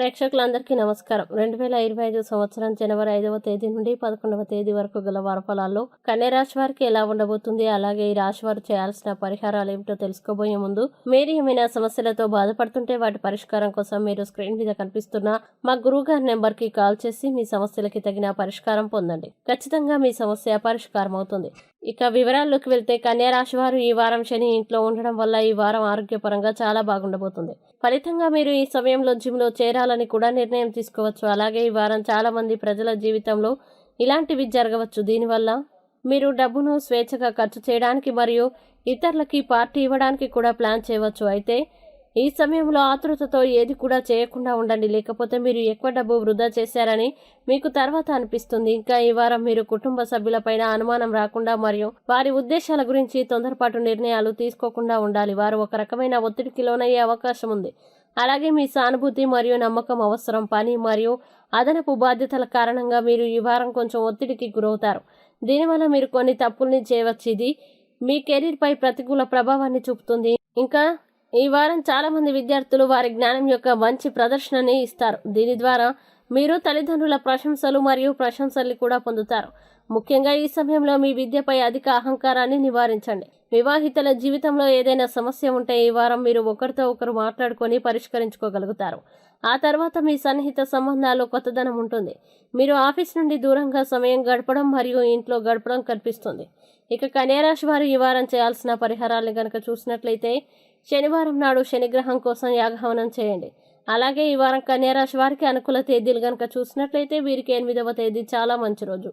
ప్రేక్షకులందరికీ నమస్కారం. రెండు వేల ఇరవై ఐదు సంవత్సరం జనవరి ఐదవ తేదీ నుండి పదకొండవ తేదీ వరకు గల వారఫలాల్లో కన్యరాశి వారికి ఎలా ఉండబోతుంది అలాగే ఈ రాశి వారు చేయాల్సిన పరిహారాలు ఏమిటో తెలుసుకోబోయే ముందు మీరు ఏమైనా సమస్యలతో బాధపడుతుంటే వాటి పరిష్కారం కోసం మీరు స్క్రీన్ మీద కనిపిస్తున్న మా గురువు గారి నెంబర్కి కాల్ చేసి మీ సమస్యలకి తగిన పరిష్కారం పొందండి. ఖచ్చితంగా మీ సమస్య పరిష్కారం అవుతుంది. ఇక వివరాల్లోకి వెళ్తే కన్యారాశి వారు ఈ వారం శని ఇంట్లో ఉండడం వల్ల ఈ వారం ఆరోగ్యపరంగా చాలా బాగుండబోతుంది. ఫలితంగా మీరు ఈ సమయంలో జిమ్లో చేరాలని కూడా నిర్ణయం తీసుకోవచ్చు. అలాగే ఈ వారం చాలామంది ప్రజల జీవితంలో ఇలాంటివి జరగవచ్చు. దీనివల్ల మీరు డబ్బును స్వేచ్ఛగా ఖర్చు చేయడానికి మరియు ఇతరులకి పార్టీ ఇవ్వడానికి కూడా ప్లాన్ చేయవచ్చు. అయితే ఈ సమయంలో ఆతృతతో ఏది కూడా చేయకుండా ఉండండి. లేకపోతే మీరు ఎక్కువ డబ్బు వృధా చేశారని మీకు తర్వాత అనిపిస్తుంది. ఇంకా ఈ వారం మీరు కుటుంబ సభ్యులపైన అనుమానం రాకుండా మరియు వారి ఉద్దేశాల గురించి తొందరపాటు నిర్ణయాలు తీసుకోకుండా ఉండాలి. వారు ఒక రకమైన ఒత్తిడికి లోనయ్యే అవకాశం ఉంది. అలాగే మీ సానుభూతి మరియు నమ్మకం అవసరం పని మరియు అదనపు బాధ్యతల కారణంగా మీరు ఈ వారం కొంచెం ఒత్తిడికి గురవుతారు. దీనివల్ల మీరు కొన్ని తప్పుల్ని చేయవచ్చు. ఇది మీ కెరీర్పై ప్రతికూల ప్రభావాన్ని చూపుతుంది. ఇంకా ఈ వారం చాలా మంది విద్యార్థులు వారి జ్ఞానం యొక్క మంచి ప్రదర్శనని ఇస్తారు. దీని ద్వారా మీరు తల్లిదండ్రుల ప్రశంసలు మరియు ప్రశంసల్ని కూడా పొందుతారు. ముఖ్యంగా ఈ సమయంలో మీ విద్యపై అధిక అహంకారాన్ని నివారించండి. వివాహితుల జీవితంలో ఏదైనా సమస్య ఉంటే ఈ వారం మీరు ఒకరితో ఒకరు మాట్లాడుకొని పరిష్కరించుకోగలుగుతారు. ఆ తర్వాత మీ సన్నిహిత సంబంధాలు కొత్తదనం ఉంటుంది. మీరు ఆఫీస్ నుండి దూరంగా సమయం గడపడం మరియు ఇంట్లో గడపడం కనిపిస్తుంది ఇక కన్యారాశి వారు ఈ వారం చేయాల్సిన పరిహారాలను కనుక చూసినట్లయితే శనివారం నాడు శనిగ్రహం కోసం యాగహవనం చేయండి. అలాగే ఈ వారం కన్యారాశి వారికి అనుకూల తేదీలు కనుక చూసినట్లయితే వీరికి ఎనిమిదవ తేదీ చాలా మంచి రోజు.